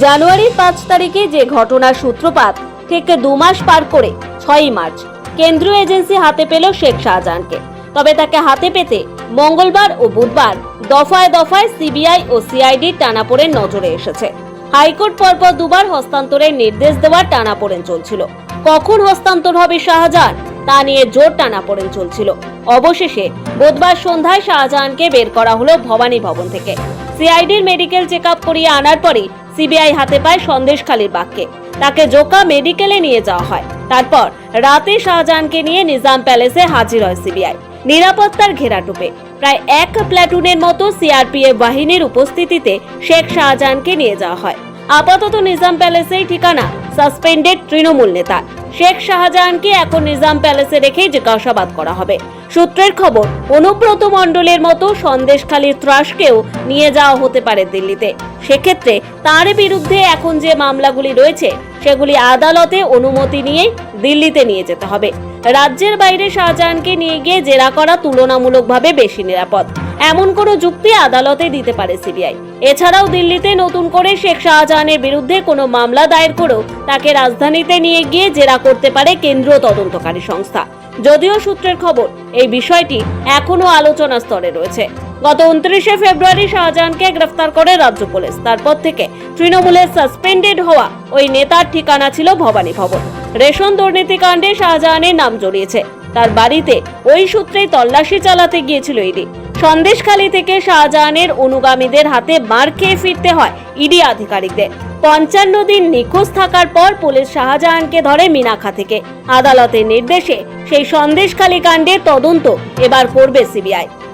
জানুয়ারির পাঁচ তারিখে যে ঘটনার সূত্রপাত, ঠিক দু মাস পার করে, ছয়ই মার্চ, কেন্দ্রীয় এজেন্সি হাতে পেল শেখ শাহজাহানকে। তবে তাকে হাতে পেতে মঙ্গলবার ও বুধবার দফায় দফায় সিবিআই ও সিআইডির টানাপোড়েন নজরে এসেছে। হাইকোর্ট পরপর দুবার হস্তান্তরের নির্দেশ দেওয়ার টানাপোড়েন চলছিল। কখন হস্তান্তর হবে শাহজাহান, তা নিয়ে জোর টানাপোড়েন চলছিল। অবশেষে বুধবার সন্ধ্যায় শাহজাহানকে বের করা হলো ভবানী ভবন থেকে। সিআইডির মেডিকেল চেক আপ করিয়ে আনার পরই সিবিআই হাতে পায় সন্দেশখালীর বাক্যে তাকে জোকা মেডিকেলে নিয়ে যাওয়া হয়। তারপর রাতে শাহজাহানকে নিয়ে নিজাম প্যালেসে হাজির হয় সিবিআই। নিরাপত্তার ঘেরা ঘেরাটোপে প্রায় এক প্ল্যাটুনের মতো সিআরপিএফ বাহিনীর উপস্থিতিতে শেখ শাহজাহানকে নিয়ে যাওয়া হয়। আপাতত নিজাম প্যালেসেই ঠিকানা সাসপেন্ডেড তৃণমূল নেতা শেখ শাহজাহানকে এখন নিজাম প্যালেসে রেখেই জিজ্ঞাসাবাদ করা হবে। সূত্রের খবর, অনুব্রত মণ্ডলের মতো সন্দেশখালীর ত্রাসকেও নিয়ে যাওয়া হতে পারে দিল্লিতে। সেক্ষেত্রে তার বিরুদ্ধে এখন যে মামলাগুলি রয়েছে, সেগুলি আদালতে অনুমতি নিয়ে দিল্লিতে নিয়ে যেতে হবে। রাজ্যের বাইরে শাহজাহানকে নিয়ে গিয়ে জেরা করা তুলনামূলকভাবে বেশি নিরাপদ। এমন কোনো যুক্তি আদালতে দিতে পারে সিবিআই। এছাড়াও দিল্লিতে নতুন করে শেখ শাহজাহানের বিরুদ্ধে কোনো মামলা দায়ের করেও তাকে রাজধানীতে নিয়ে গিয়ে জেরা করতে পারে কেন্দ্রীয় তদন্তকারী সংস্থা। যদিও সূত্রের খবর, এই বিষয়টি এখনও আলোচনা স্তরে রয়েছে। গত উনত্রিশে ফেব্রুয়ারি শাহজাহানকে গ্রেফতার করে রাজ্য পুলিশ। তারপর থেকে তৃণমূলের সাসপেন্ডেড হওয়া ওই নেতার ঠিকানা ছিল ভবানী ভবন। রেশন দুর্নীতি কাণ্ডে শাহজাহানের নাম জড়িয়েছে। তার বাড়িতে ওই সূত্রেই তল্লাশি চালাতে গিয়েছিল ইডি। সন্দেশখালী থেকে শাহজাহানের অনুগামীদের হাতে মার খেয়ে ফিরতে হয় ইডি আধিকারিকদের। পঞ্চান্ন দিন নিখোঁজ থাকার পর পুলিশ শাহজাহানকে ধরে মিনাখা থেকে। আদালতের নির্দেশে সেই সন্দেশখালী কাণ্ডের তদন্ত এবার করবে সিবিআই।